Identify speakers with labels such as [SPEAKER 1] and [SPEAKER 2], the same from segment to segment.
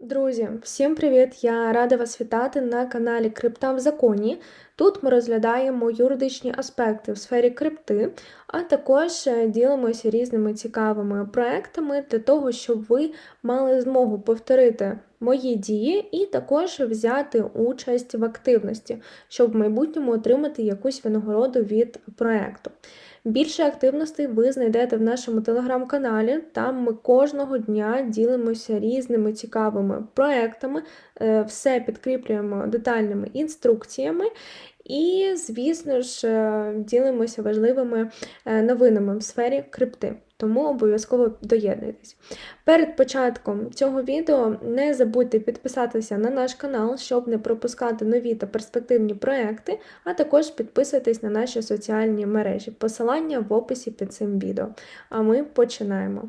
[SPEAKER 1] Друзі, всім привіт! Я рада вас вітати на каналі Крипта в Законі. Тут ми розглядаємо юридичні аспекти в сфері крипти, а також е, ділимося різними цікавими проектами для того, щоб ви мали змогу повторити мої дії і також взяти участь в активності, щоб в майбутньому отримати якусь винагороду від проекту. Більше активностей ви знайдете в нашому телеграм-каналі. Там ми кожного дня ділимося різними цікавими проектами, е, все підкріплюємо детальними інструкціями. І, звісно ж, е, ділимося важливими е, новинами в сфері крипти тому обов'язково доєднуйтесь. Перед початком цього відео не забудьте підписатися на наш канал, щоб не пропускати нові та перспективні проекти, а також підписуйтесь на наші соціальні мережі. Посилання в описі під цим відео. А ми починаємо.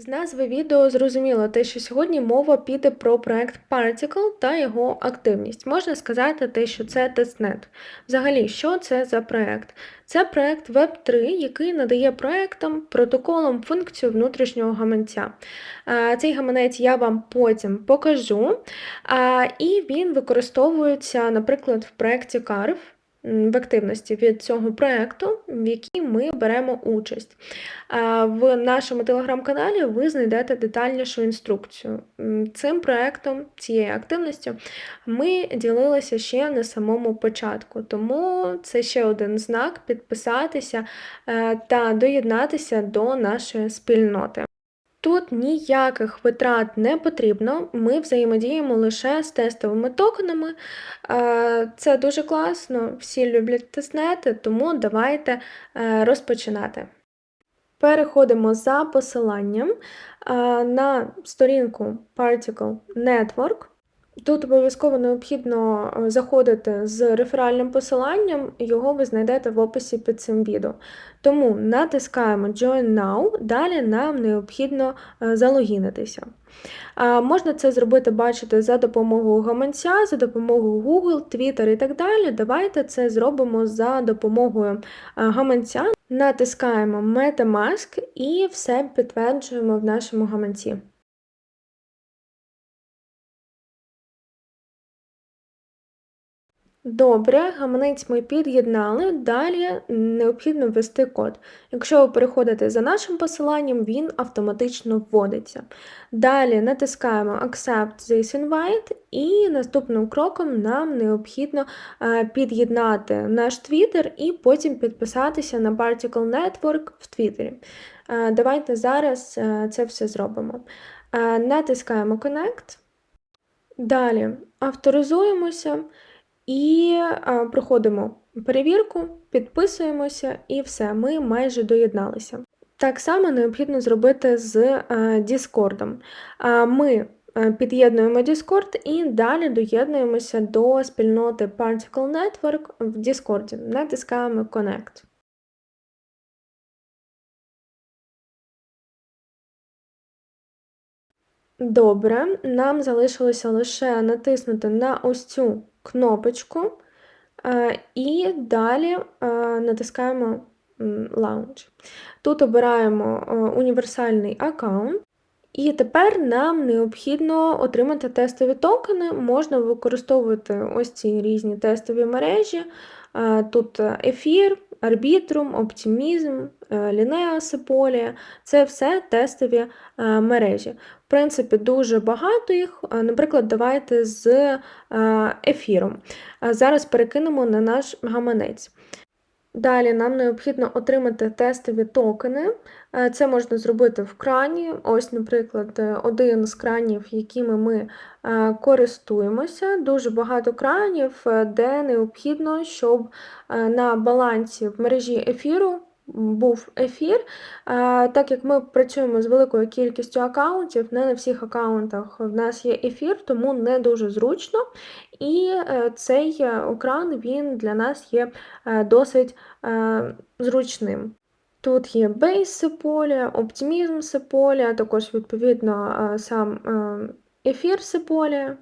[SPEAKER 1] З назви відео зрозуміло те, що сьогодні мова піде про проект Particle та його активність. Можна сказати, те, що це тестнет. Взагалі, що це за проект? Це проект Web3, який надає проектам протоколам функцію внутрішнього гаманця. Цей гаманець я вам потім покажу. І він використовується, наприклад, в проєкті Carve в активності від цього проєкту, в якій ми беремо участь. В нашому телеграм-каналі ви знайдете детальнішу інструкцію. Цим проєктом, цією активністю, ми ділилися ще на самому початку, тому це ще один знак підписатися е, та доєднатися до нашої спільноти. Тут ніяких витрат не потрібно, ми взаємодіємо лише з тестовими токенами. Це дуже класно, всі люблять тестнети, тому давайте е, розпочинати. Переходимо за посиланням на сторінку Particle Network. Тут обов'язково необхідно е, заходити з реферальним посиланням, його ви знайдете в описі під цим відео. Тому натискаємо Join Now, далі нам необхідно е, залогінитися. Можна це зробити, бачите, за допомогою гаманця, за допомогою Google, Twitter і так далі. Давайте це зробимо за допомогою е, гаманця. Натискаємо Metamask і все підтверджуємо в нашому гаманці. Добре, гаманець ми під'єднали. Далі необхідно ввести код. Якщо ви переходите за нашим посиланням, він автоматично вводиться. Далі натискаємо Accept this invite, і наступним кроком нам необхідно е, під'єднати наш Twitter і потім підписатися на Particle Network в Твіттері. Е, давайте зараз е, це все зробимо. Натискаємо Connect. Далі авторизуємося. І проходимо перевірку, підписуємося і все, ми майже доєдналися. Так само необхідно зробити з Discord. Ми під'єднуємо Discord і далі доєднуємося до спільноти Particle Network в Discord. Натискаємо Connect. Добре, нам залишилося лише натиснути на ось цю кнопочку, е, і далі е, натискаємо Launch. Тут обираємо е, універсальний аккаунт. І тепер нам необхідно отримати тестові токени. Можна використовувати ось ці різні тестові мережі. Тут ефір, арбітрум, оптимізм, лінеа Сеполія це все тестові мережі. В принципі, дуже багато їх. Наприклад, давайте з ефіром. Зараз перекинемо на наш гаманець. Далі нам необхідно отримати тестові токени. Це можна зробити в крані. Ось, наприклад, один з кранів, якими ми користуємося. Дуже багато кранів, де необхідно, щоб на балансі в мережі ефіру був ефір. Так як ми працюємо з великою кількістю аккаунтів, не на всіх аккаунтах в нас є ефір, тому не дуже зручно. І е, цей екран він для нас є е, досить е, зручним. Тут є бейс сеполя, оптимізм сеполя, також, відповідно, сам ефір сеполя.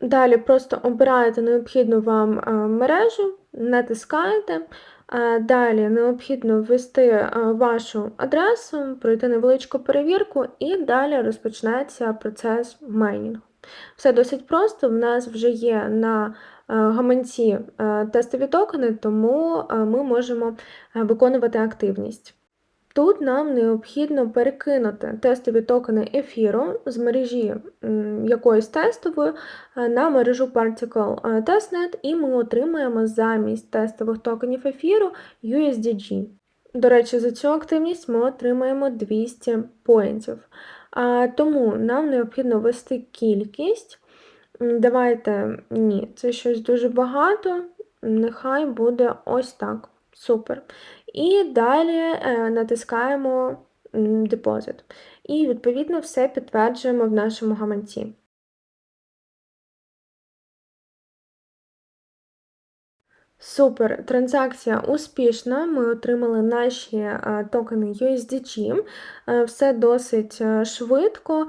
[SPEAKER 1] Далі просто обираєте необхідну вам мережу, натискаєте, Далі необхідно ввести вашу адресу, пройти невеличку перевірку, і далі розпочнеться процес майнінгу. Все досить просто. В нас вже є на гаманці тестові токени, тому ми можемо виконувати активність. Тут нам необхідно перекинути тестові токени ефіру з мережі якоїсь тестової на мережу Particle Testnet, і ми отримаємо замість тестових токенів ефіру USDG. До речі, за цю активність ми отримаємо 200 поінтів. Тому нам необхідно ввести кількість. Давайте, ні, це щось дуже багато, нехай буде ось так. Супер. І далі е, натискаємо депозит. І, відповідно, все підтверджуємо в нашому гаманці. Супер, транзакція успішна. Ми отримали наші е, токени USDG. Е, все досить швидко,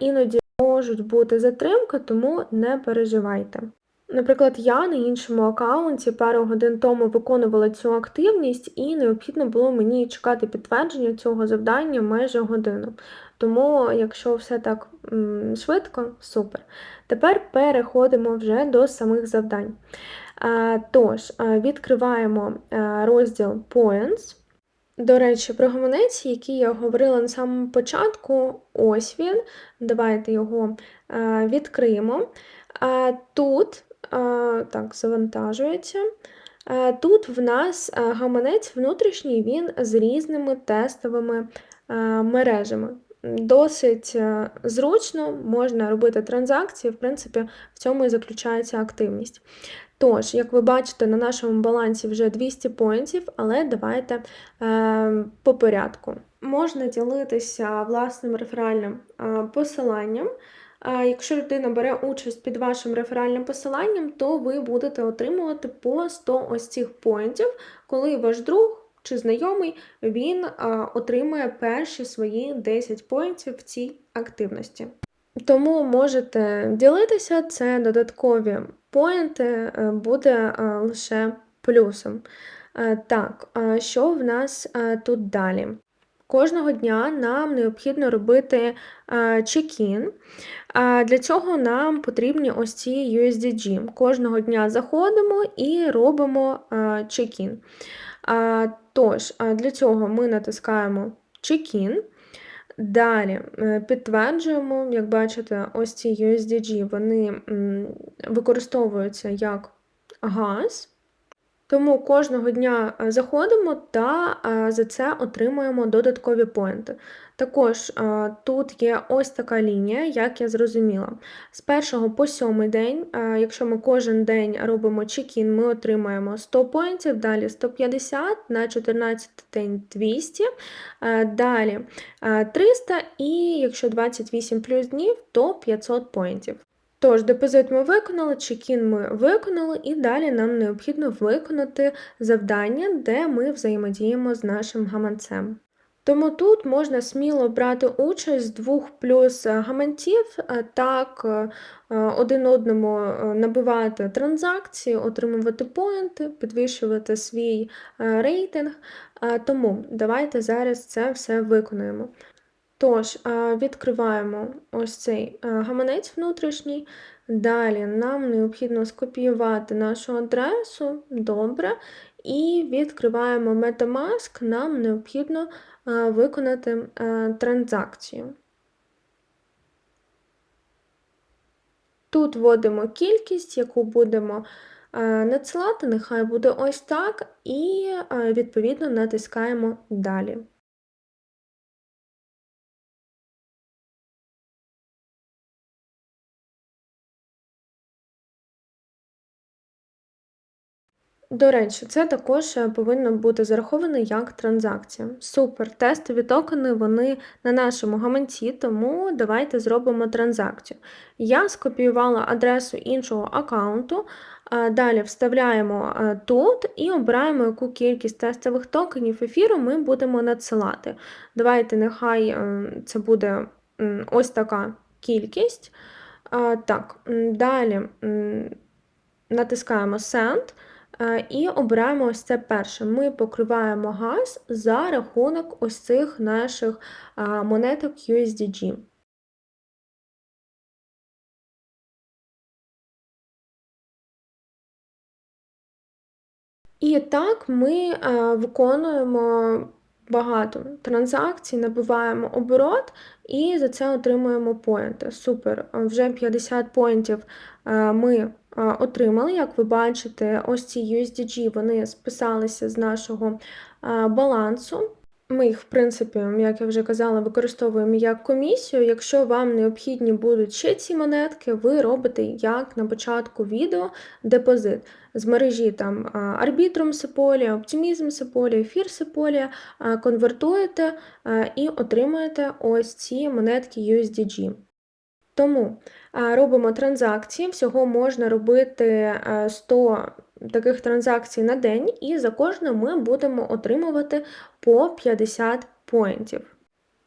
[SPEAKER 1] іноді можуть бути затримки, тому не переживайте. Наприклад, я на іншому аккаунті пару годин тому виконувала цю активність, і необхідно було мені чекати підтвердження цього завдання майже годину. Тому, якщо все так швидко, супер. Тепер переходимо вже до самих завдань. Тож, відкриваємо розділ Points. До речі, про гаманець, який я говорила на самому початку, ось він. Давайте його відкриємо. Тут так, завантажується. Тут в нас гаманець внутрішній, він з різними тестовими мережами. Досить зручно можна робити транзакції, в принципі, в цьому і заключається активність. Тож, як ви бачите, на нашому балансі вже 200 поінтів, але давайте е, по порядку. Можна ділитися власним реферальним е, посиланням. Якщо людина бере участь під вашим реферальним посиланням, то ви будете отримувати по 100 ось цих поінтів, коли ваш друг чи знайомий він отримує перші свої 10 поінтів в цій активності. Тому можете ділитися, це додаткові поінти, е, буде е, лише плюсом. Е, так, що в нас тут далі? Кожного дня нам необхідно робити чекін. Для цього нам потрібні ось ці USDG. Кожного дня заходимо і робимо чекін. Тож, для цього ми натискаємо чекін. Далі е, підтверджуємо, як бачите, ось ці USDG вони використовуються як газ. Тому кожного дня е, заходимо та е, за це отримуємо додаткові поінти. Також е, тут є ось така лінія, як я зрозуміла. З першого по сьомий день, якщо ми кожен день робимо чекін, ми отримаємо 100 поінтів, далі 150, на 14 день 200, далі 300 і якщо 28 плюс днів, то 500 поінтів. Тож, депозит ми виконали, чекін ми виконали, і далі нам необхідно виконати завдання, де ми взаємодіємо з нашим гаманцем. Тому тут можна сміло брати участь з двох плюс гаманців, так е, один одному е, набивати транзакції, отримувати поінти, підвищувати свій е, рейтинг. Тому давайте зараз це все виконуємо. Тож, відкриваємо ось цей гаманець внутрішній. Далі нам необхідно скопіювати нашу адресу, добре, і відкриваємо Metamask, нам необхідно виконати транзакцію. Тут вводимо кількість, яку будемо надсилати, нехай буде ось так, і відповідно натискаємо Далі. До речі, це також е, повинно бути зараховано як транзакція. Супер, тестові токени вони на нашому гаманці, тому давайте зробимо транзакцію. Я скопіювала адресу іншого аккаунту, далі вставляємо е, тут і обираємо, яку кількість тестових токенів ефіру ми будемо надсилати. Давайте, нехай е, це буде ось така кількість. Так, Далі натискаємо Send. Е, і обираємо ось це перше. Ми покриваємо газ за рахунок ось цих наших монеток USDG. І так ми виконуємо багато транзакцій, набиваємо оборот і за це отримуємо поінти. Супер. Вже 50 поінтів ми отримали, як ви бачите, ось ці USDG вони списалися з нашого балансу. Ми їх, в принципі, як я вже казала, використовуємо як комісію. Якщо вам необхідні будуть ще ці монетки, ви робите як на початку відео депозит з мережі там Arbitrum Sepolia, Optimism Sepolia, Ефір Sepolia, конвертуєте і отримуєте ось ці монетки USDG. Тому робимо транзакції, всього можна робити 100 таких транзакцій на день, і за кожну ми будемо отримувати по 50 поінтів.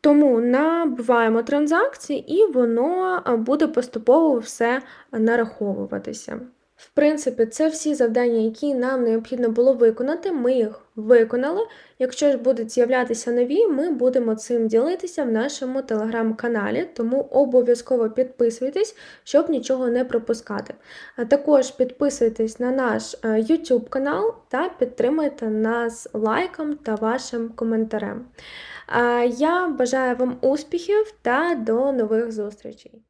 [SPEAKER 1] Тому набуваємо транзакції, і воно буде поступово все нараховуватися. В принципі, це всі завдання, які нам необхідно було виконати. Ми їх виконали. Якщо ж будуть з'являтися нові, ми будемо цим ділитися в нашому телеграм-каналі, тому обов'язково підписуйтесь, щоб нічого не пропускати. Також підписуйтесь на наш е, YouTube канал та підтримайте нас лайком та вашим коментарем. Я бажаю вам успіхів та до нових зустрічей!